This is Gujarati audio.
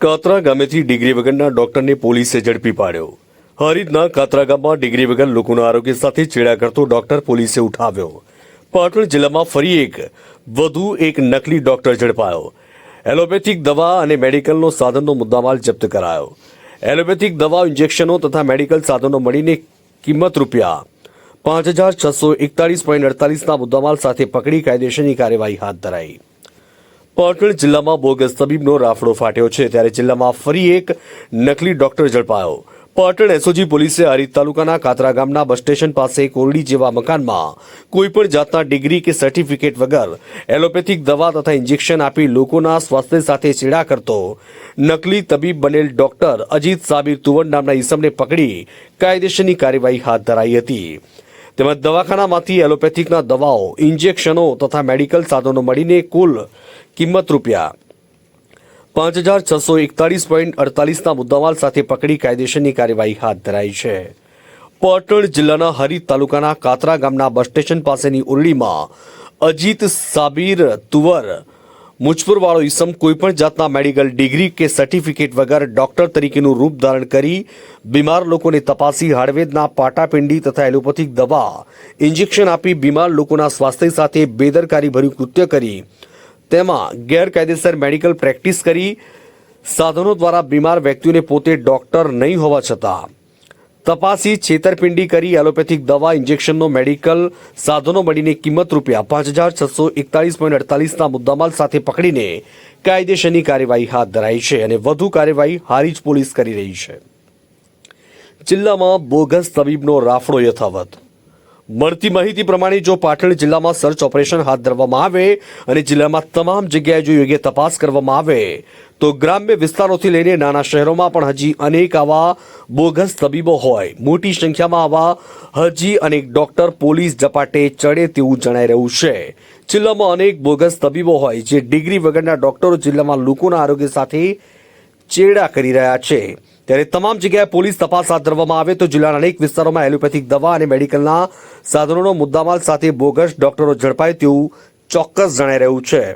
કાતરા ગામેથી ડિગ્રી વગરના ડોક્ટરને પોલીસે ઝડપી પાડ્યો. હરિદના કાતરા ગામમાં ડિગ્રી વગર લોકોના આરોગ્ય સાથે છેડા કરતો ડોક્ટર પોલીસે ઉઠાવ્યો. પાટણ જિલ્લામાં ફરી એક, વધુ એક નકલી ડોક્ટર ઝડપાયો. એલોપેથિક દવા અને મેડિકલનો સાધનનો મુદ્દામાલ જપ્ત કરાયો. એલોપેથિક દવા ઇન્જેક્શનો તથા મેડિકલ સાધનો મળીને કિંમત રૂપિયા પાંચ હજાર છસો એકતાલીસ પોઈન્ટ અડતાલીસના મુદ્દામાલ સાથે પકડી કાયદેસરની કાર્યવાહી હાથ ધરાઈ. પાટણ જિલ્લામાં બોગસ તબીબનો રાફડો ફાટ્યો છે. ત્યારે જિલ્લામાં ફરી એક નકલી ડોક્ટર ઝડપાયો. પાટણ એસઓજી પોલીસે હરીદ તાલુકાના કાતરા ગામના બસ સ્ટેશન પાસે કોરડી જેવા મકાનમાં કોઈપણ જાતના ડિગ્રી કે સર્ટિફિકેટ વગર એલોપેથિક દવા તથા ઇન્જેક્શન આપી લોકોના સ્વાસ્થ્ય સાથે ચેડા કરતો નકલી તબીબ બનેલ ડોક્ટર અજીત સાબિર તુવર નામના ઈસમને પકડી કાયદેસરની કાર્યવાહી હાથ ધરાઈ હતી. તેમજ દવાખાનામાંથી એલોપેથિકના દવાઓ, ઇન્જેક્શનો તથા મેડિકલ સાધનો મળીને કુલ કિંમત રૂપિયા પાંચ હજાર છસો એકતાલીસ પોઈન્ટ અડતાલીસના મુદ્દામાલ સાથે પકડી કાયદેસરની કાર્યવાહી હાથ ધરાઈ છે. પાટણ જિલ્લાના હરિદ તાલુકાના કાતરા ગામના બસ સ્ટેશન પાસેની ઉરડીમાં અજીત સાબીર તુવર મુજપુરવાળો ઈસમ કોઈપણ જાતના મેડિકલ ડિગ્રી કે સર્ટિફિકેટ વગર ડોક્ટર તરીકેનું રૂપ ધારણ કરી બીમાર લોકોને તપાસી હાડવેદના પાટાપિંડી તથા એલોપેથિક દવા, ઇન્જેક્શન આપી બીમાર લોકોના સ્વાસ્થ્ય સાથે બેદરકારીભર્યું કૃત્ય કરી. તેમાં ગેરકાયદેસર મેડિકલ પ્રેક્ટિસ કરી. સાધનો દ્વારા બીમાર વ્યક્તિઓને પોતે ડોક્ટર નહીં હોવા છતાં તપાસી છેતરપિંડી કરી એલોપેથિક દવા ઇન્જેક્શનનો મેડિકલ સાધનો મળીને કિંમત રૂપિયા પાંચ હજાર છસો એકતાલીસ પોઈન્ટ અડતાલીસના મુદ્દામાલ સાથે પકડીને કાયદેસરની કાર્યવાહી હાથ ધરાઈ છે અને વધુ કાર્યવાહી હારીજ પોલીસ કરી રહી છે. જિલ્લામાં બોગસ તબીબનો રાફડો યથાવત. મળતી માહિતી પ્રમાણે જો પાટણ જિલ્લામાં સર્ચ ઓપરેશન હાથ ધરવામાં આવે અને જિલ્લામાં તમામ જગ્યાએ જો યોગ્ય તપાસ કરવામાં આવે તો ગ્રામ્ય વિસ્તારોથી લઈને નાના શહેરોમાં પણ હજી અનેક આવા બોગસ તબીબો હોય. મોટી સંખ્યામાં આવા હજી અનેક ડોક્ટર પોલીસ ઝપાટે ચડે તેવું જણાઈ રહ્યું છે. જિલ્લામાં અનેક બોગસ તબીબો હોય જે ડિગ્રી વગરના ડોક્ટરો જિલ્લામાં લોકોના આરોગ્ય સાથે ચેડા કરી રહ્યા છે. ત્યારે તમામ જગ્યાએ પોલીસ તપાસ હાથ ધરવામાં આવે તો જિલ્લાના અનેક વિસ્તારોમાં એલોપેથિક દવા અને મેડિકલના સાધનોનો મુદ્દામાલ સાથે બોગસ ડોક્ટરો ઝડપાય તેવું ચોક્કસ જણાઈ રહ્યું છે.